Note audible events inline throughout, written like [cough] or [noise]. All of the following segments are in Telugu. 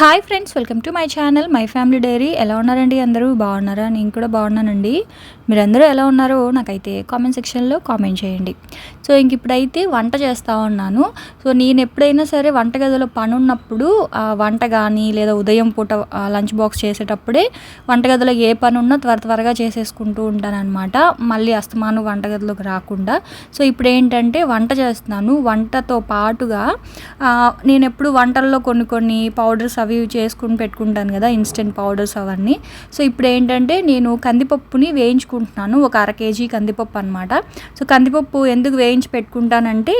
Hi friends welcome to my channel my family diary ఎలా ఉన్నారండి అందరూ? బాగున్నారా? నేను కూడా బాగున్నానండి. మీరందరూ ఎలా ఉన్నారో నాకైతే కామెంట్ సెక్షన్లో కామెంట్ చేయండి. సో ఇంక ఇప్పుడైతే వంట చేస్తూ ఉన్నాను. సో నేను ఎప్పుడైనా సరే వంటగదిలో పని ఉన్నప్పుడు వంట కానీ లేదా ఉదయం పూట లంచ్ బాక్స్ చేసేటప్పుడే వంటగదిలో ఏ పని ఉన్నా త్వర త్వరగా చేసేసుకుంటూ ఉంటానన్నమాట. మళ్ళీ అస్తమాను వంటగదిలోకి రాకుండా. సో ఇప్పుడు ఏంటంటే వంట చేస్తున్నాను. వంటతో పాటుగా నేను ఎప్పుడు వంటల్లో కొన్ని కొన్ని పౌడర్స్ అవి ఇవి చేసుకుని పెట్టుకుంటాను కదా ఇన్స్టెంట్ పౌడర్స్ అవన్నీ. సో ఇప్పుడు ఏంటంటే నేను కందిపప్పుని వేయించుకుంటున్నాను ఒక అర కేజీ కందిపప్పు అనమాట సో కందిపప్పు ఎందుకు వేయించి పెట్టుకుంటానంటే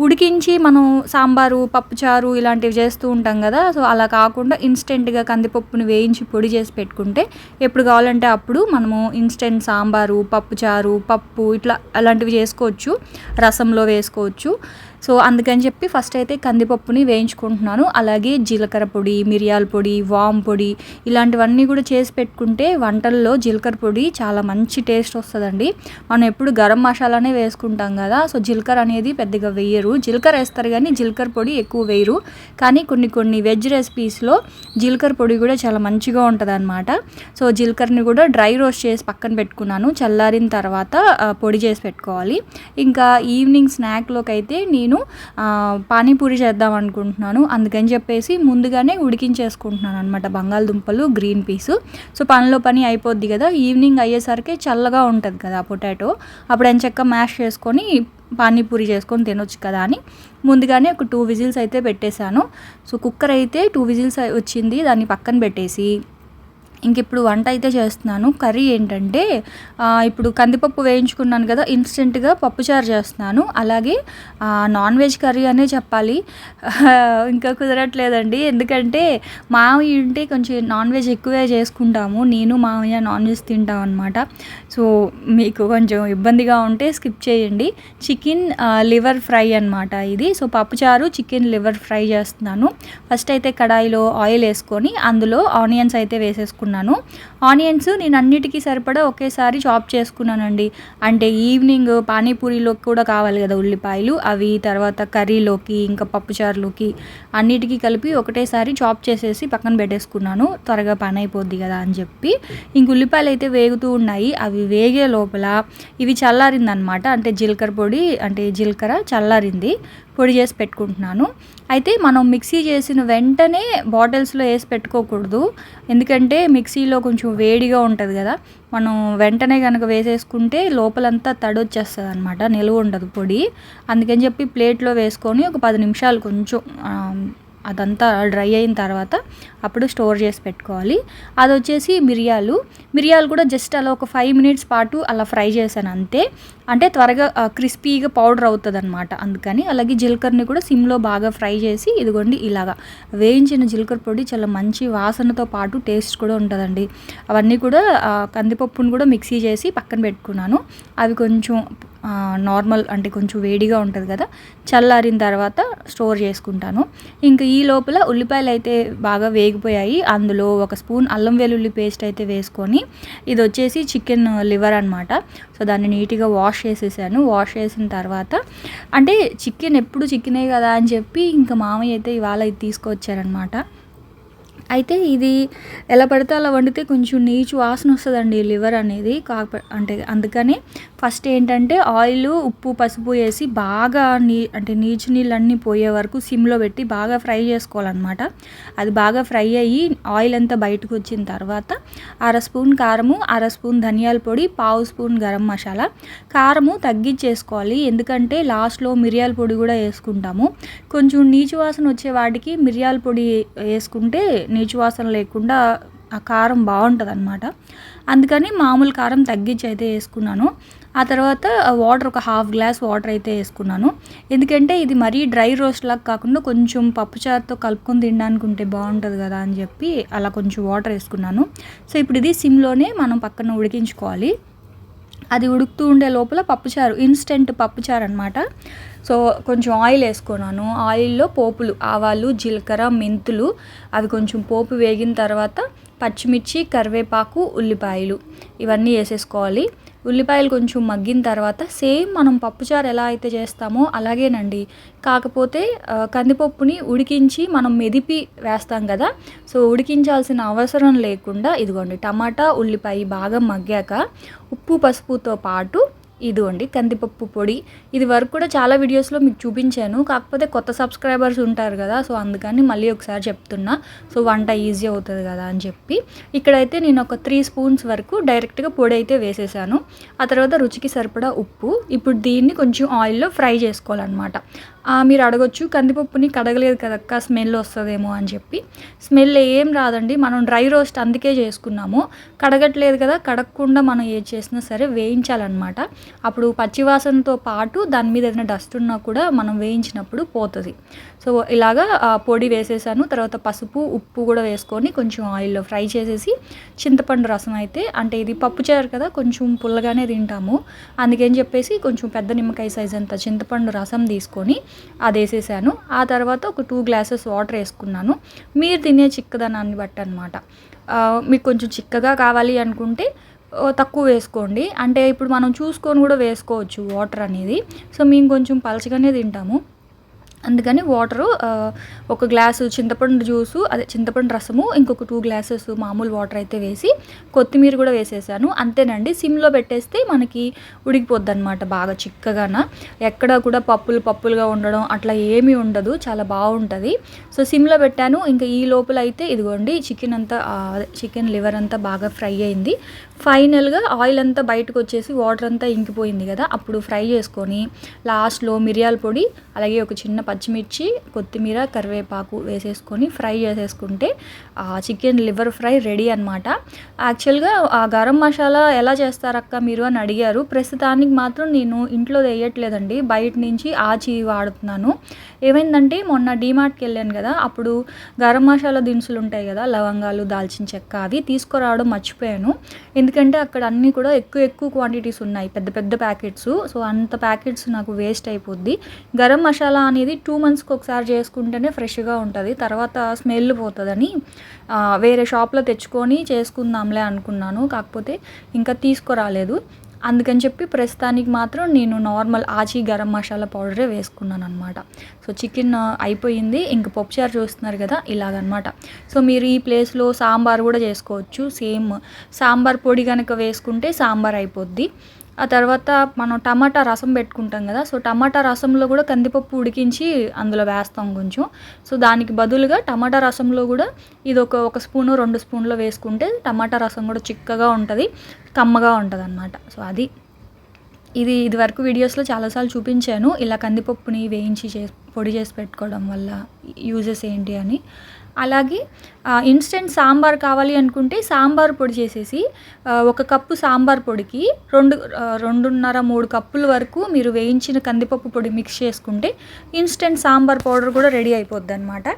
ఉడికించి మనం సాంబారు పప్పుచారు ఇలాంటివి చేస్తూ ఉంటాం కదా సో అలా కాకుండా ఇన్స్టెంట్గా కందిపప్పుని వేయించి పొడి చేసి పెట్టుకుంటే ఎప్పుడు కావాలంటే అప్పుడు మనము ఇన్స్టెంట్ సాంబారు పప్పుచారు పప్పు ఇట్లా అలాంటివి చేసుకోవచ్చు రసంలో వేసుకోవచ్చు. సో అందుకని చెప్పి ఫస్ట్ అయితే కందిపప్పుని వేయించుకుంటున్నాను. అలాగే జీలకర్ర పొడి మిరియాల పొడి వామ్ పొడి ఇలాంటివన్నీ కూడా చేసి పెట్టుకుంటే వంటల్లో జీలకర్ర పొడి చాలా మంచి టేస్ట్ వస్తుందండి. మనం ఎప్పుడు గరం మసాలానే వేసుకుంటాం కదా సో జీలకర్ర అనేది పెద్దగా వేయరు. జీలకర్ర వేస్తారు కానీ జీలకర్ర పొడి ఎక్కువ వేయరు. కానీ కొన్ని కొన్ని వెజ్ రెసిపీస్లో జీలకర్ర పొడి కూడా చాలా మంచిగా ఉంటుంది అనమాట సో జీలకర్రని కూడా డ్రై రోస్ట్ చేసి పక్కన పెట్టుకున్నాను. చల్లారిన తర్వాత పొడి చేసి పెట్టుకోవాలి. ఇంకా ఈవినింగ్ స్నాక్లోకి అయితే నేను నేను పానీపూరి చేద్దాం అనుకుంటున్నాను. అందుకని చెప్పేసి ముందుగానే ఉడికించేసుకుంటున్నాను అనమాట బంగాళదుంపలు గ్రీన్ పీస్. సో పనిలో పని అయిపోద్ది కదా ఈవినింగ్ అయ్యేసరికి చల్లగా ఉంటుంది కదా పొటాటో. అప్పుడు ఎంచక్క మ్యాష్ చేసుకొని పానీపూరి చేసుకొని తినొచ్చు కదా అని ముందుగానే ఒక టూ విజిల్స్ అయితే పెట్టేశాను. సో కుక్కర్ అయితే టూ విజిల్స్ వచ్చింది దాన్ని పక్కన పెట్టేసి ఇంక ఇప్పుడు వంట అయితే చేస్తున్నాను. కర్రీ ఏంటంటే ఇప్పుడు కందిపప్పు వేయించుకున్నాను కదా ఇన్స్టెంట్గా పప్పుచారు చేస్తున్నాను. అలాగే నాన్ వెజ్ కర్రీ అనే చెప్పాలి. [laughs] ఇంకా కుదరట్లేదండి. ఎందుకంటే మామయ్య ఉంటే కొంచెం నాన్ వెజ్ ఎక్కువే చేసుకుంటాము. నేను మామయ్య నాన్ వెజ్ తింటాం అనమాట సో మీకు కొంచెం ఇబ్బందిగా ఉంటే స్కిప్ చేయండి. చికెన్ లివర్ ఫ్రై అనమాట ఇది. సో పప్పుచారు చికెన్ లివర్ ఫ్రై చేస్తున్నాను. ఫస్ట్ అయితే కడాయిలో ఆయిల్ వేసుకొని అందులో ఆనియన్స్ అయితే వేసేసుకున్నాను. ఆనియన్స్ నేను అన్నిటికీ సరిపడా ఒకేసారి చాప్ చేసుకున్నానండి. అంటే ఈవినింగ్ పానీపూరిలోకి కూడా కావాలి కదా ఉల్లిపాయలు. అవి తర్వాత కర్రీలోకి ఇంకా పప్పుచారులోకి అన్నిటికీ కలిపి ఒకటేసారి చాప్ చేసేసి పక్కన పెట్టేసుకున్నాను. త్వరగా పని అయిపోద్ది కదా అని చెప్పి. ఇంక ఉల్లిపాయలు అయితే వేగుతూ ఉన్నాయి. అవి వేగే లోపల ఇవి చల్లారిందనమాట. అంటే జీలకర్ర పొడి అంటే జీలకర్ర చల్లారింది. పొడి చేసి పెట్టుకుంటున్నాను. అయితే మనం మిక్సీ చేసిన వెంటనే బాటిల్స్లో వేసి పెట్టుకోకూడదు. ఎందుకంటే మిక్సీలో కొంచెం వేడిగా ఉంటుంది కదా. మనం వెంటనే కనుక వేసేసుకుంటే లోపలంతా తడొచ్చేస్తుంది అనమాట నిలువ ఉండదు పొడి. అందుకని చెప్పి ప్లేట్లో వేసుకొని ఒక పది నిమిషాలు కొంచెం అదంతా డ్రై అయిన తర్వాత అప్పుడు స్టోర్ చేసి పెట్టుకోవాలి. అది వచ్చేసి మిరియాలు. మిరియాలు కూడా జస్ట్ అలా ఒక ఫైవ్ మినిట్స్ పాటు అలా ఫ్రై చేశాను అంతే. అంటే త్వరగా క్రిస్పీగా పౌడర్ అవుతుంది అనమాట అందుకని. అలాగే జీలకర్రని కూడా సిమ్లో బాగా ఫ్రై చేసి ఇదిగోండి ఇలాగా వేయించిన జీలకర్ర పొడి చాలా మంచి వాసనతో పాటు టేస్ట్ కూడా ఉంటుందండి. అవన్నీ కూడా కందిపప్పును కూడా మిక్సీ చేసి పక్కన పెట్టుకున్నాను. అవి కొంచెం నార్మల్ అంటే కొంచెం వేడిగా ఉంటుంది కదా చల్లారిన తర్వాత స్టోర్ చేసుకుంటాను. ఇంకా ఈ లోపల ఉల్లిపాయలు అయితే బాగా వేగిపోయాయి. అందులో ఒక స్పూన్ అల్లం వెల్లుల్లి పేస్ట్ అయితే వేసుకొని ఇది వచ్చేసి చికెన్ లివర్ అనమాట సో దాన్ని నీట్గా వాష్ చేసేసాను. వాష్ చేసిన తర్వాత అంటే చికెన్ ఎప్పుడు చికెనే కదా అని చెప్పి ఇంకా మామయ్య అయితే ఇవాళ ఇది తీసుకొచ్చారనమాట అయితే ఇది ఎలా పడితే అలా వండితే కొంచెం నీచు వాసన వస్తుందండి లివర్ అనేది. కాక అంటే అందుకని ఫస్ట్ ఏంటంటే ఆయిల్ ఉప్పు పసుపు వేసి బాగా నీ అంటే నీచు నీళ్ళన్నీ పోయే వరకు సిమ్లో పెట్టి బాగా ఫ్రై చేసుకోవాలన్నమాట. అది బాగా ఫ్రై అయ్యి ఆయిల్ అంతా బయటకు వచ్చిన తర్వాత అర స్పూన్ కారము అర స్పూన్ ధనియాల పొడి పావు స్పూన్ గరం మసాలా. కారము తగ్గించేసుకోవాలి. ఎందుకంటే లాస్ట్లో మిరియాల పొడి కూడా వేసుకుంటాము. కొంచెం నీచు వాసన వచ్చే వాటికి మిరియాల పొడి వేసుకుంటే నీచు వాసన లేకుండా ఆ కారం బాగుంటుంది అనమాట అందుకని మామూలు కారం తగ్గించి అయితే వేసుకున్నాను. ఆ తర్వాత వాటర్ ఒక హాఫ్ గ్లాస్ వాటర్ అయితే వేసుకున్నాను. ఎందుకంటే ఇది మరీ డ్రై రోస్ట్ లాగా కాకుండా కొంచెం పప్పుచారుతో కలుపుకొని తినడానికి ఉంటే బాగుంటుంది కదా అని చెప్పి అలా కొంచెం వాటర్ వేసుకున్నాను. సో ఇప్పుడు ఇది సిమ్లోనే మనం పక్కన ఉడికించుకోవాలి. అది ఉడుకుతూ ఉండే లోపల పప్పుచారు ఇన్స్టెంట్ పప్పుచారు అనమాట సో కొంచెం ఆయిల్ వేసుకున్నాను. ఆయిల్లో పోపులు ఆవాలు జీలకర్ర మెంతులు అవి కొంచెం పోపు వేగిన తర్వాత పచ్చిమిర్చి కరివేపాకు ఉల్లిపాయలు ఇవన్నీ వేసేసుకోవాలి. ఉల్లిపాయలు కొంచెం మగ్గిన తర్వాత సేమ్ మనం పప్పుచారు ఎలా అయితే చేస్తామో అలాగేనండి. కాకపోతే కందిపప్పుని ఉడికించి మనం మెదిపి వేస్తాం కదా సో ఉడికించాల్సిన అవసరం లేకుండా ఇదిగోండి టమాటా ఉల్లిపాయ బాగా మగ్గాక ఉప్పు పసుపుతో పాటు ఇదిగోండి కందిపప్పు పొడి. ఇది వరకు కూడా చాలా వీడియోస్లో మీకు చూపించాను. కాకపోతే కొత్త సబ్స్క్రైబర్స్ ఉంటారు కదా సో అందుకని మళ్ళీ ఒకసారి చెప్తున్నా. సో వంట ఈజీ అవుతుంది కదా అని చెప్పి. ఇక్కడైతే నేను ఒక త్రీ స్పూన్స్ వరకు డైరెక్ట్గా పొడి అయితే వేసేసాను. ఆ తర్వాత రుచికి సరిపడా ఉప్పు. ఇప్పుడు దీన్ని కొంచెం ఆయిల్లో ఫ్రై చేసుకోవాలన్నమాట. మీరు అడగొచ్చు కందిపప్పుని కడగలేదు కదక్క స్మెల్ వస్తుందేమో అని చెప్పి. స్మెల్ ఏం రాదండి మనం డ్రై రోస్ట్ అందుకే చేసుకున్నాము. కడగట్లేదు కదా కడగకుండా మనం ఏది చేసినా సరే వేయించాలన్నమాట. అప్పుడు పచ్చివాసనతో పాటు దాని మీద ఏదైనా డస్ట్ ఉన్నా కూడా మనం వేయించినప్పుడు పోతుంది. సో ఇలాగా పొడి వేసేసాను. తర్వాత పసుపు ఉప్పు కూడా వేసుకొని కొంచెం ఆయిల్లో ఫ్రై చేసేసి చింతపండు రసం అయితే అంటే ఇది పప్పుచారు కదా కొంచెం పుల్లగానే తింటాము. అందుకని చెప్పేసి కొంచెం పెద్ద నిమ్మకాయ సైజ్ అంత చింతపండు రసం తీసుకొని అది వేసేసాను. ఆ తర్వాత ఒక టూ గ్లాసెస్ వాటర్ వేసుకున్నాను. మీరు తినే చిక్కదనాన్ని బట్టి అనమాట మీకు కొంచెం చిక్కగా కావాలి అనుకుంటే తక్కువ వేసుకోండి. అంటే ఇప్పుడు మనం చూసుకొని కూడా వేసుకోవచ్చు వాటర్ అనేది. సో మేము కొంచెం పలచగానే తింటాము. అందుకని వాటరు ఒక గ్లాసు చింతపండు జ్యూసు అదే చింతపండు రసము ఇంకొక టూ గ్లాసెస్ మామూలు వాటర్ అయితే వేసి కొత్తిమీర కూడా వేసేసాను. అంతేనండి సిమ్లో పెట్టేస్తే మనకి ఉడికిపోద్ది అనమాట బాగా చిక్కగాన. ఎక్కడ కూడా పప్పులు పప్పులుగా ఉండడం అట్లా ఏమీ ఉండదు చాలా బాగుంటుంది. సో సిమ్లో పెట్టాను. ఇంకా ఈ లోపల అయితే ఇదిగోండి చికెన్ అంతా చికెన్ లివర్ అంతా బాగా ఫ్రై అయింది. ఫైనల్గా ఆయిల్ అంతా బయటకు వచ్చేసి వాటర్ అంతా ఇంకిపోయింది కదా అప్పుడు ఫ్రై చేసుకొని లాస్ట్లో మిరియాల పొడి అలాగే ఒక చిన్న పచ్చిమిర్చి కొత్తిమీర కరివేపాకు వేసేసుకొని ఫ్రై చేసేసుకుంటే ఆ చికెన్ లివర్ ఫ్రై రెడీ అనమాట యాక్చువల్గా ఆ గరం మసాలా ఎలా చేస్తారక్క మీరు అని అడిగారు. ప్రస్తుతానికి మాత్రం నేను ఇంట్లో వేయట్లేదండి. బయట నుంచి ఆచి వాడుతున్నాను. ఏమైందంటే మొన్న డీమార్ట్కి వెళ్ళాను కదా అప్పుడు గరం మసాలా దినుసులు ఉంటాయి కదా లవంగాలు దాల్చిన చెక్క అవి తీసుకురావడం మర్చిపోయాను. ఎందుకంటే అక్కడ అన్నీ కూడా ఎక్కువ ఎక్కువ క్వాంటిటీస్ ఉన్నాయి. పెద్ద పెద్ద ప్యాకెట్స్. సో అంత ప్యాకెట్స్ నాకు వేస్ట్ అయిపోద్ది. గరం మసాలా అనేది టూ మంత్స్కి ఒకసారి చేసుకుంటేనే ఫ్రెష్గా ఉంటుంది. తర్వాత స్మెల్ పోతుందని వేరే షాప్లో తెచ్చుకొని చేసుకుందాంలే అనుకున్నాను. కాకపోతే ఇంకా తీసుకురాలేదు. అందుకని చెప్పి ప్రస్తుతానికి మాత్రం నేను నార్మల్ ఆచి గరం మసాలా పౌడరే వేసుకున్నాను అనమాట సో చికెన్ అయిపోయింది. ఇంక పప్పుచారు చూస్తున్నారు కదా ఇలాగనమాట సో మీరు ఈ ప్లేస్లో సాంబార్ కూడా చేసుకోవచ్చు. సేమ్ సాంబార్ పొడి కనుక వేసుకుంటే సాంబార్ అయిపోద్ది. ఆ తర్వాత మనం టమాటా రసం పెట్టుకుంటాం కదా సో టమాటా రసంలో కూడా కందిపప్పు ఉడికించి అందులో వేస్తాం కొంచెం. సో దానికి బదులుగా టమాటా రసంలో కూడా ఇది ఒక ఒక స్పూను రెండు స్పూన్లో వేసుకుంటే టమాటా రసం కూడా చిక్కగా ఉంటుంది కమ్మగా ఉంటుంది అనమాట సో అది. ఇది ఇదివరకు వీడియోస్లో చాలాసార్లు చూపించాను. ఇలా కందిపప్పుని వేయించి చేసి పొడి చేసి పెట్టుకోవడం వల్ల యూజెస్ ఏంటి అని. అలాగే ఇన్స్టెంట్ సాంబార్ కావాలి అనుకుంటే సాంబార్ పొడి చేసేసి ఒక కప్పు సాంబార్ పొడికి రెండు రెండున్నర మూడు కప్పుల వరకు మీరు వేయించిన కందిపప్పు పొడి మిక్స్ చేసుకుంటే ఇన్స్టెంట్ సాంబార్ పౌడర్ కూడా రెడీ అయిపోద్ది అనమాట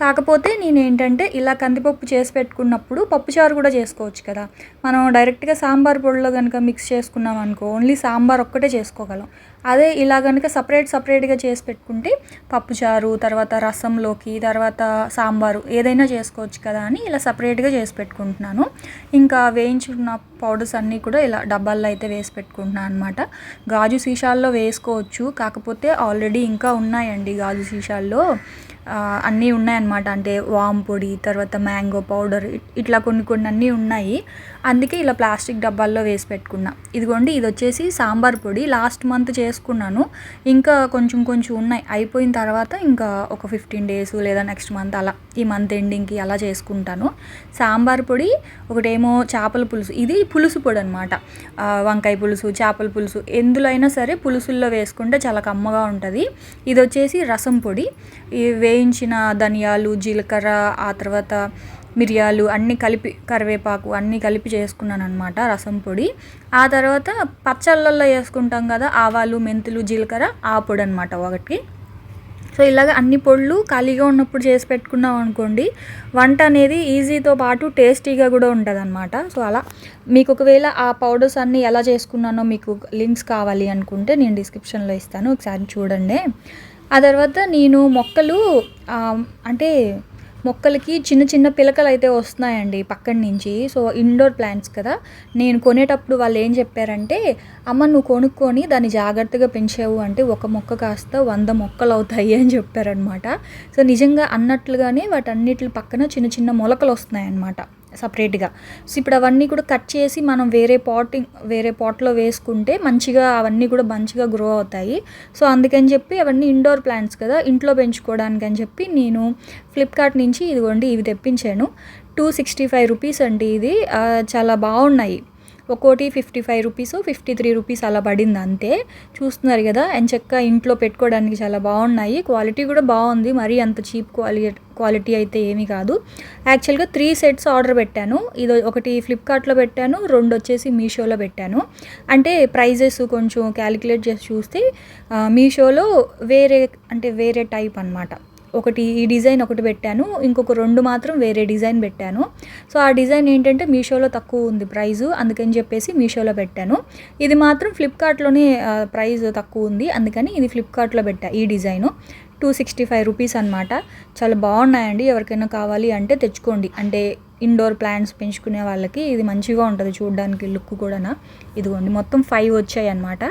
కాకపోతే నేను ఏంటంటే ఇలా కందిపప్పు చేసి పెట్టుకున్నప్పుడు పప్పుచారు కూడా చేసుకోవచ్చు కదా. మనం డైరెక్ట్గా సాంబార్ పొడిలో కనుక మిక్స్ చేసుకున్నాం అనుకో ఓన్లీ సాంబార్ ఒక్కటే చేసుకోగలం. అదే ఇలా కనుక సపరేట్ సపరేట్గా చేసి పెట్టుకుంటే పప్పుచారు తర్వాత రసంలోకి తర్వాత సాంబారు ఏదైనా చేసుకోవచ్చు కదా అని ఇలా సపరేట్గా చేసి పెట్టుకుంటున్నాను. ఇంకా వేయించుకున్న పౌడర్స్ అన్నీ కూడా ఇలా డబ్బాల్లో అయితే వేసి పెట్టుకుంటున్నాను అనమాట గాజు సీసాల్లో వేసుకోవచ్చు. కాకపోతే ఆల్రెడీ ఇంకా ఉన్నాయండి గాజు సీసాల్లో. అన్నీ ఉన్నాయన్నమాట. అంటే వామ్ పొడి తర్వాత మ్యాంగో పౌడర్ ఇట్- ఇట్లా కొన్ని కొన్ని అన్నీ ఉన్నాయి. అందుకే ఇలా ప్లాస్టిక్ డబ్బాల్లో వేసి పెట్టుకున్నా. ఇదిగోండి ఇది వచ్చేసి సాంబార్ పొడి. లాస్ట్ మంత్ చేసుకున్నాను. ఇంకా కొంచెం కొంచెం ఉన్నాయి. అయిపోయిన తర్వాత ఇంకా ఒక ఫిఫ్టీన్ డేస్ లేదా నెక్స్ట్ మంత్ అలా ఈ మంత్ ఎండింగ్కి అలా చేసుకుంటాను. సాంబార్ పొడి ఒకటేమో చేపల పులుసు. ఇది పులుసు పొడి అనమాట వంకాయ పులుసు చేపల పులుసు. ఎందులో అయినా సరే పులుసుల్లో వేసుకుంటే చాలా కమ్మగా ఉంటుంది. ఇది వచ్చేసి రసం పొడి. ఈ వేయించిన ధనియాలు జీలకర్ర ఆ తర్వాత మిరియాలు అన్నీ కలిపి కరివేపాకు అన్నీ కలిపి చేసుకున్నాను అనమాట రసం పొడి. ఆ తర్వాత పచ్చళ్ళల్లో వేసుకుంటాం కదా ఆవాలు మెంతులు జీలకర్ర ఆ పొడి అనమాట ఒకటి సో ఇలాగ అన్ని పొడులు ఖాళీగా ఉన్నప్పుడు చేసి పెట్టుకున్నాం అనుకోండి వంట అనేది ఈజీతో పాటు టేస్టీగా కూడా ఉంటుంది అనమాట సో అలా మీకు ఒకవేళ ఆ పౌడర్స్ అన్నీ ఎలా చేసుకున్నానో మీకు లింక్స్ కావాలి అనుకుంటే నేను డిస్క్రిప్షన్లో ఇస్తాను ఒకసారి చూడండి. ఆ తర్వాత నేను మొక్కలు అంటే మొక్కలకి చిన్న చిన్న పిలకలు అయితే వస్తున్నాయండి పక్కన నుంచి. సో ఇండోర్ ప్లాంట్స్ కదా. నేను కొనేటప్పుడు వాళ్ళు ఏం చెప్పారంటే అమ్మ నువ్వు కొనుక్కొని దాన్ని జాగ్రత్తగా పెంచావు అంటే ఒక మొక్క కాస్త వంద మొక్కలు అవుతాయి అని చెప్పారనమాట సో నిజంగా అన్నట్లుగానే వాటన్నిటి పక్కన చిన్న చిన్న మొలకలు వస్తున్నాయన్నమాట. సపరేట్గా. సో ఇప్పుడు అవన్నీ కూడా కట్ చేసి మనం వేరే పాటింగ్ వేరే పాట్లో వేసుకుంటే మంచిగా అవన్నీ కూడా మంచిగా గ్రో అవుతాయి. సో అందుకని చెప్పి అవన్నీ ఇండోర్ ప్లాంట్స్ కదా ఇంట్లో పెంచుకోవడానికి అని చెప్పి నేను ఫ్లిప్కార్ట్ నుంచి ఇదిగోండి ఇవి తెప్పించాను. టూ సిక్స్టీ ఫైవ్ రూపీస్ అండి ఇది. చాలా బాగున్నాయి. ఒక్కోటి fifty five rupees fifty three rupees అలా పడింది అంతే. చూస్తున్నారు కదా ఎంచక్క ఇంట్లో పెట్టుకోవడానికి చాలా బాగున్నాయి. క్వాలిటీ కూడా బాగుంది మరీ అంత చీప్ క్వాలిటీ క్వాలిటీ అయితే ఏమీ కాదు. యాక్చువల్గా త్రీ సెట్స్ ఆర్డర్ పెట్టాను. ఇది ఒకటి ఫ్లిప్కార్ట్లో పెట్టాను రెండు వచ్చేసి మీషోలో పెట్టాను. అంటే ప్రైజెస్ కొంచెం క్యాలిక్యులేట్ చేసి చూస్తే మీషోలో వేరే అంటే వేరే టైప్ అన్నమాట. ఒకటి ఈ డిజైన్ ఒకటి పెట్టాను. ఇంకొక రెండు మాత్రం వేరే డిజైన్ పెట్టాను. సో ఆ డిజైన్ ఏంటంటే మీషోలో తక్కువ ఉంది ప్రైజు. అందుకని చెప్పేసి మీషోలో పెట్టాను. ఇది మాత్రం ఫ్లిప్కార్ట్లోనే ప్రైజ్ తక్కువ ఉంది. అందుకని ఇది ఫ్లిప్కార్ట్లో పెట్టా ఈ design. Two sixty five rupees అనమాట చాలా బాగున్నాయండి. ఎవరికైనా కావాలి అంటే తెచ్చుకోండి. అంటే ఇండోర్ ప్లాంట్స్ పెంచుకునే వాళ్ళకి ఇది మంచిగా ఉంటుంది చూడడానికి లుక్ కూడా ఇదిగోండి మొత్తం ఫైవ్ వచ్చాయి అన్నమాట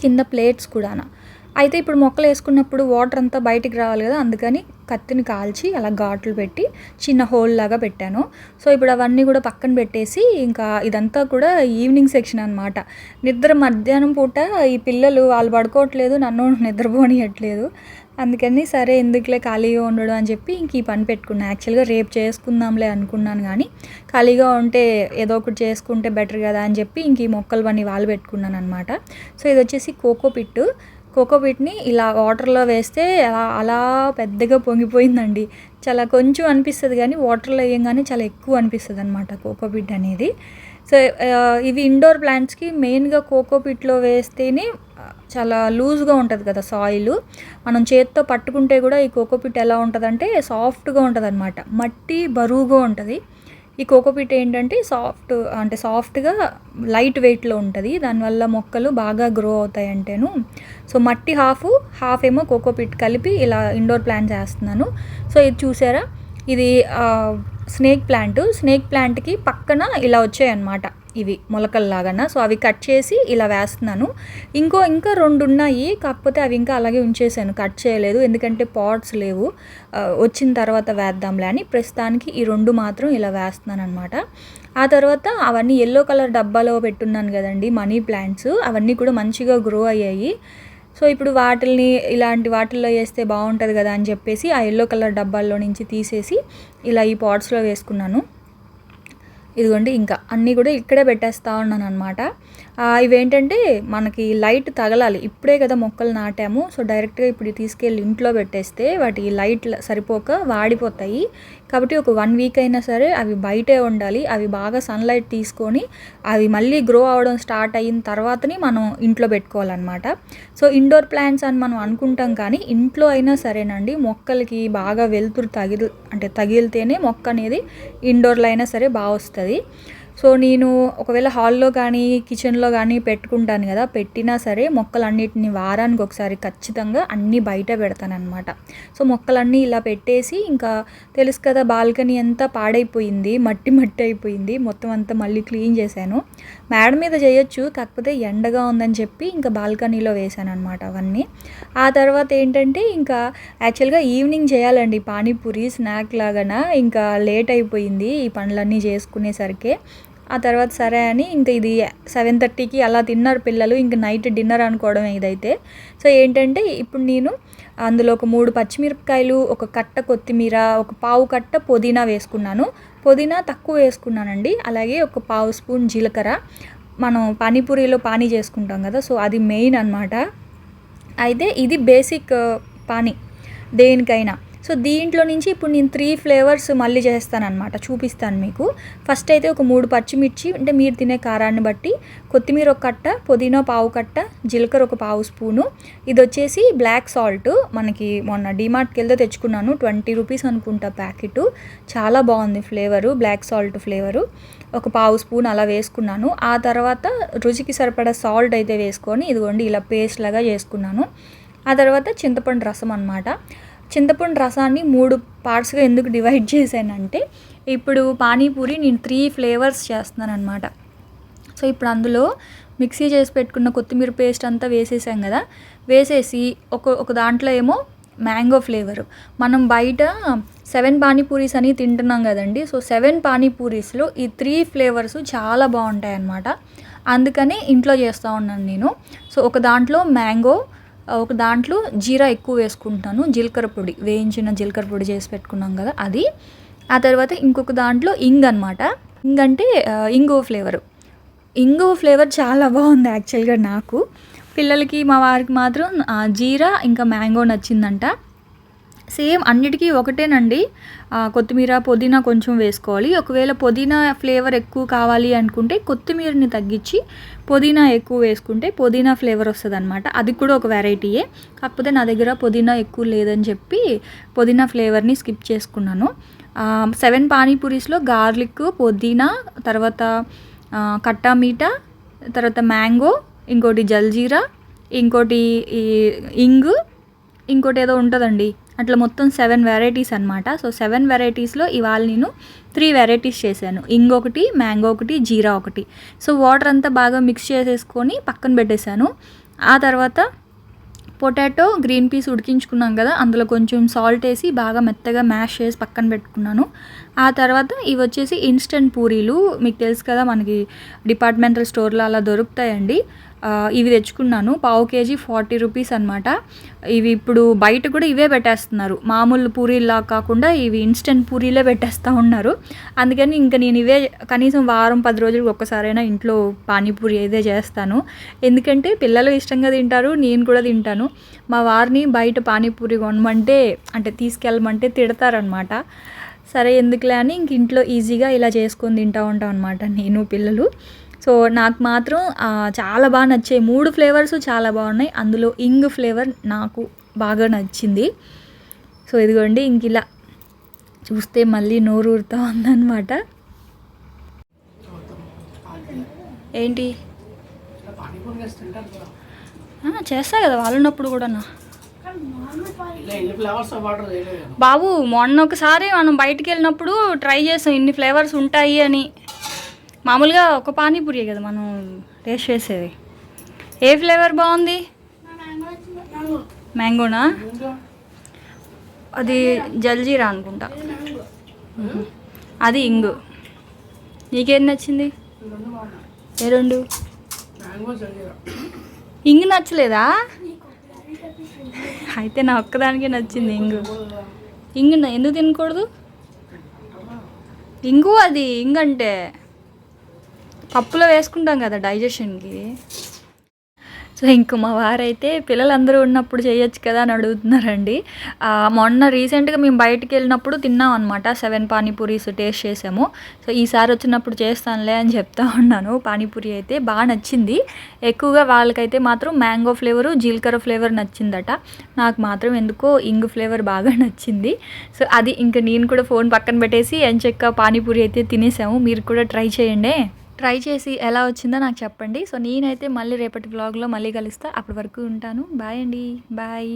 కింద ప్లేట్స్ కూడానా. అయితే ఇప్పుడు మొక్కలు వేసుకున్నప్పుడు వాటర్ అంతా బయటికి రావాలి కదా అందుకని కత్తిని కాల్చి అలా ఘాట్లు పెట్టి చిన్న హోల్ లాగా పెట్టాను. సో ఇప్పుడు అవన్నీ కూడా పక్కన పెట్టేసి ఇంకా ఇదంతా కూడా ఈవినింగ్ సెక్షన్ అనమాట నిద్ర మధ్యాహ్నం పూట ఈ పిల్లలు వాళ్ళు పడుకోవట్లేదు నన్ను నిద్రపోనియట్లేదు. అందుకని సరే ఎందుకులే ఖాళీగా ఉండడం అని చెప్పి ఇంక ఈ పని పెట్టుకున్నాను యాక్చువల్గా రేపు చేసుకుందాంలే అనుకున్నాను కానీ ఖాళీగా ఉంటే ఏదో ఒకటి చేసుకుంటే బెటర్ కదా అని చెప్పి ఇంక ఈ మొక్కలు పని వాళ్ళు పెట్టుకున్నాను అనమాట సో ఇది వచ్చేసి కోకో పిట్టు. కోకోపీట్ని ఇలా వాటర్లో వేస్తే అలా అలా పెద్దగా పొంగిపోయిందండి. చాలా కొంచెం అనిపిస్తుంది కానీ వాటర్లో వేయంగానే చాలా ఎక్కువ అనిపిస్తుంది అనమాట కోకోపీట్ అనేది. సో ఇవి ఇండోర్ ప్లాంట్స్కి మెయిన్గా కోకోపీట్లో వేస్తేనే చాలా లూజ్గా ఉంటుంది కదా సాయిల్ మనం చేత్తో పట్టుకుంటే కూడా ఈ కోకోపీట్ ఎలా ఉంటుందంటే సాఫ్ట్గా ఉంటుంది అనమాట మట్టి బరువుగా ఉంటుంది. ఈ కోకోపీట్ ఏంటంటే సాఫ్ట్ అంటే సాఫ్ట్గా లైట్ వెయిట్లో ఉంటుంది. దానివల్ల మొక్కలు బాగా గ్రో అవుతాయి అంటేను. సో మట్టి హాఫ్ హాఫ్ ఏమో కోకోపీట్ కలిపి ఇలా ఇండోర్ ప్లాంట్ చేస్తున్నాను. సో ఇది చూసారా? ఇది స్నేక్ ప్లాంట్. స్నేక్ ప్లాంట్కి పక్కన ఇలా వచ్చాయన్నమాట. ఇవి మొలకల్లాగా సో అవి కట్ చేసి ఇలా వేస్తున్నాను. ఇంకో ఇంకా రెండు ఉన్నాయి కాకపోతే అవి ఇంకా అలాగే ఉంచేసాను. కట్ చేయలేదు. ఎందుకంటే పాట్స్ లేవు. వచ్చిన తర్వాత వేద్దాంలే అని ప్రస్తుతానికి ఈ రెండు మాత్రం ఇలా వేస్తున్నాను అనమాట ఆ తర్వాత అవన్నీ ఎల్లో కలర్ డబ్బాలో పెట్టున్నాను కదండి మనీ ప్లాంట్స్. అవన్నీ కూడా మంచిగా గ్రో అయ్యాయి. సో ఇప్పుడు వాటిల్ని ఇలాంటి వాటిల్లో వేస్తే బాగుంటుంది కదా అని చెప్పేసి ఆ ఎల్లో కలర్ డబ్బాల్లో నుంచి తీసేసి ఇలా ఈ పాట్స్లో వేసుకున్నాను. ఇదిగోండి ఇంకా అన్నీ కూడా ఇక్కడే పెట్టేస్తా ఉన్నాను అనమాట ఇవేంటంటే మనకి లైట్ తగలాలి. ఇప్పుడే కదా మొక్కలు నాటాము. సో డైరెక్ట్గా ఇప్పుడు తీసుకెళ్ళి ఇంట్లో పెట్టేస్తే వాటి లైట్ సరిపోక వాడిపోతాయి. కాబట్టి ఒక వన్ వీక్ అయినా సరే అవి బయటే ఉండాలి. అవి బాగా సన్లైట్ తీసుకొని అవి మళ్ళీ గ్రో అవడం స్టార్ట్ అయిన తర్వాతనే మనం ఇంట్లో పెట్టుకోవాలన్నమాట. సో ఇండోర్ ప్లాంట్స్ అని మనం అనుకుంటాం కానీ ఇంట్లో అయినా సరేనండి. మొక్కలకి బాగా వెలుతురు తగిలి అంటే తగిలితేనే మొక్క అనేది ఇండోర్లో అయినా సరే బాగా వస్తుంది. సో నేను ఒకవేళ హాల్లో కానీ కిచెన్లో కానీ పెట్టుకుంటాను కదా పెట్టినా సరే మొక్కలన్నిటిని వారానికి ఒకసారి ఖచ్చితంగా అన్నీ బయట పెడతానమాట సో మొక్కలన్నీ ఇలా పెట్టేసి ఇంకా తెలుసు కదా బాల్కనీ అంతా పాడైపోయింది మట్టి మట్టి అయిపోయింది మొత్తం అంతా మళ్ళీ క్లీన్ చేశాను. మేడ మీద చేయొచ్చు కాకపోతే ఎండగా ఉందని చెప్పి ఇంకా బాల్కనీలో వేశాను అనమాట అవన్నీ. ఆ తర్వాత ఏంటంటే ఇంకా యాక్చువల్గా ఈవినింగ్ చేయాలండి పానీపూరి స్నాక్ లాగాన ఇంకా లేట్ అయిపోయింది ఈ పనులన్నీ చేసుకునేసరికి. ఆ తర్వాత సరే అని ఇంకా ఇది సెవెన్ థర్టీకి అలా తిన్నారు పిల్లలు ఇంక నైట్ డిన్నర్ అనుకోవడం ఇదైతే. సో ఏంటంటే ఇప్పుడు నేను అందులో ఒక మూడు పచ్చిమిరపకాయలు ఒక కట్ట కొత్తిమీర ఒక పావు కట్ట పుదీనా వేసుకున్నాను. పుదీనా తక్కువ వేసుకున్నానండి. అలాగే ఒక పావు స్పూన్ జీలకర్ర. మనం పానీపూరిలో పానీ చేసుకుంటాం కదా సో అది మెయిన్ అన్నమాట. అయితే ఇది బేసిక్ పానీ దేనికైనా. సో దీంట్లో నుంచి ఇప్పుడు నేను త్రీ ఫ్లేవర్స్ మళ్ళీ చేస్తాను అనమాట చూపిస్తాను మీకు. ఫస్ట్ అయితే ఒక మూడు పచ్చిమిర్చి అంటే మీరు తినే కారాన్ని బట్టి కొత్తిమీర ఒక కట్ట పుదీనా పావు కట్ట జీలకర్ర ఒక పావు స్పూను. ఇది వచ్చేసి బ్లాక్ సాల్ట్ మనకి మొన్న డిమార్ట్కి వెళ్తే తెచ్చుకున్నాను ట్వంటీ రూపీస్ అనుకుంటా ప్యాకెట్. చాలా బాగుంది ఫ్లేవరు బ్లాక్ సాల్ట్ ఫ్లేవరు ఒక పావు స్పూన్ అలా వేసుకున్నాను. ఆ తర్వాత రుచికి సరిపడా సాల్ట్ అయితే వేసుకొని ఇదిగోండి ఇలా పేస్ట్ లాగా చేసుకున్నాను. ఆ తర్వాత చింతపండు రసం అనమాట చింతపండు రసాన్ని మూడు పార్ట్స్గా ఎందుకు డివైడ్ చేశానంటే ఇప్పుడు పానీపూరి నేను త్రీ ఫ్లేవర్స్ చేస్తున్నాను అనమాట సో ఇప్పుడు అందులో మిక్సీ చేసి పెట్టుకున్న కొత్తిమీర పేస్ట్ అంతా వేసేసాం కదా వేసేసి ఒక ఒక దాంట్లో ఏమో మ్యాంగో ఫ్లేవర్. మనం బయట సెవెన్ పానీపూరీస్ అని తింటున్నాం కదండి సో సెవెన్ పానీపూరీస్లో ఈ త్రీ ఫ్లేవర్స్ చాలా బాగుంటాయి అన్నమాట అందుకనే ఇంట్లో చేస్తూ ఉన్నాను నేను. సో ఒక దాంట్లో మ్యాంగో ఒక దాంట్లో జీరా ఎక్కువ వేసుకుంటాను జీలకర్ర పొడి వేయించిన జీలకర్ర పొడి చేసి పెట్టుకున్నాం కదా అది. ఆ తర్వాత ఇంకొక దాంట్లో ఇంగ్ అనమాట ఇంగ్ అంటే ఆ, ఇంగువ ఫ్లేవరు. ఇంగువ ఫ్లేవర్ చాలా బాగుంది యాక్చువల్గా నాకు. పిల్లలకి మా వారికి మాత్రం జీరా ఇంకా మ్యాంగో నచ్చిందంట. సేమ్ అన్నిటికీ ఒకటేనండి. కొత్తిమీర పుదీనా కొంచెం వేసుకోవాలి. ఒకవేళ పుదీనా ఫ్లేవర్ ఎక్కువ కావాలి అనుకుంటే కొత్తిమీరని తగ్గించి పుదీనా ఎక్కువ వేసుకుంటే పుదీనా ఫ్లేవర్ వస్తుంది అనమాట అది కూడా ఒక వెరైటీయే. కాకపోతే నా దగ్గర పుదీనా ఎక్కువ లేదని చెప్పి పుదీనా ఫ్లేవర్ని స్కిప్ చేసుకున్నాను. సెవెన్ పానీపూరీస్లో గార్లిక్ పుదీనా తర్వాత కట్టా మీఠా తర్వాత మ్యాంగో ఇంకోటి జల్జీరా ఇంకోటి ఈ ఇంగు ఇంకోటి ఏదో ఉంటుందండి. అట్లా మొత్తం సెవెన్ వెరైటీస్ అనమాట సో సెవెన్ వెరైటీస్లో ఇవాళ నేను త్రీ వెరైటీస్ చేశాను. ఇంకొకటి మ్యాంగో ఒకటి జీరా ఒకటి. సో వాటర్ అంతా బాగా మిక్స్ చేసేసుకొని పక్కన పెట్టేశాను. ఆ తర్వాత పొటాటో గ్రీన్ పీస్ ఉడికించుకున్నాం కదా అందులో కొంచెం సాల్ట్ వేసి బాగా మెత్తగా మ్యాష్ చేసి పక్కన పెట్టుకున్నాను. ఆ తర్వాత ఇవి వచ్చేసి ఇన్స్టెంట్ పూరీలు. మీకు తెలుసు కదా మనకి డిపార్ట్మెంటల్ స్టోర్లో అలా దొరుకుతాయండి. ఇవి తెచ్చుకున్నాను. పావు కేజీ ఫార్టీ రూపీస్ అనమాట ఇవి ఇప్పుడు బయట కూడా ఇవే పెట్టేస్తున్నారు. మామూలు పూరీలా కాకుండా ఇవి ఇన్స్టెంట్ పూరీలే పెట్టేస్తూ ఉన్నారు. అందుకని ఇంకా నేను ఇవే కనీసం వారం పది రోజులకు ఒక్కసారైనా ఇంట్లో పానీపూరి అయితే చేస్తాను. ఎందుకంటే పిల్లలు ఇష్టంగా తింటారు నేను కూడా తింటాను. మా వారిని బయట పానీపూరి కొనమంటే అంటే తీసుకెళ్ళమంటే తిడతారనమాట సరే ఎందుకులే అని ఇంక ఇంట్లో ఈజీగా ఇలా చేసుకొని తింటూ ఉంటాం అనమాట నేను పిల్లలు. సో నాకు మాత్రం చాలా బాగా నచ్చాయి. మూడు ఫ్లేవర్స్ చాలా బాగున్నాయి. అందులో ఇంగ్ ఫ్లేవర్ నాకు బాగా నచ్చింది. సో ఇదిగోండి ఇంక ఇలా చూస్తే మళ్ళీ నోరు ఊరుతూ ఉందన్నమాట. ఏంటి? కదా చేస్తా కదా వాళ్ళు ఉన్నప్పుడు కూడా బాబు మొన్న ఒకసారి మనం బయటికి వెళ్ళినప్పుడు ట్రై చేసాం ఇన్ని ఫ్లేవర్స్ ఉంటాయి అని. మామూలుగా ఒక పానీపూరి కదా మనం టేస్ట్ చేసేది. ఏ ఫ్లేవర్ బాగుంది? మ్యాంగోనా? అది జల్జీరా అనుకుంటా. అది ఇంగు. నీకేం నచ్చింది? ఏ రెండు? ఇంగు నచ్చలేదా? అయితే నా ఒక్కదానికే నచ్చింది ఇంగు. ఇంగు ఎందుకు తినకూడదు? ఇంగు అది ఇంగంటే. అంటే పప్పులో వేసుకుంటాం కదా డైజెషన్కి. సో ఇంక మా వారైతే పిల్లలందరూ ఉన్నప్పుడు చేయొచ్చు కదా అని అడుగుతున్నారండి. మొన్న రీసెంట్గా మేము బయటికి వెళ్ళినప్పుడు తిన్నాం అనమాట సెవెన్ పానీపూరీస్ టేస్ట్ చేసాము. సో ఈసారి వచ్చినప్పుడు చేస్తానులే అని చెప్తా ఉన్నాను. పానీపూరి అయితే బాగా నచ్చింది. ఎక్కువగా వాళ్ళకైతే మాత్రం మ్యాంగో ఫ్లేవరు జీలకర్ర ఫ్లేవర్ నచ్చిందట. నాకు మాత్రం ఎందుకో ఇంగు ఫ్లేవర్ బాగా నచ్చింది. సో అది ఇంకా నేను కూడా ఫోన్ పక్కన పెట్టేసి ఎంచక్క పానీపూరి అయితే తినేసాము. మీరు కూడా ట్రై చేయండి. ట్రై చేసి ఎలా వచ్చిందో నాకు చెప్పండి. సో నేనైతే మళ్ళీ రేపటి బ్లాగ్లో మళ్ళీ కలుస్తా. అప్పటి వరకు ఉంటాను. బాయ్ అండి. బాయ్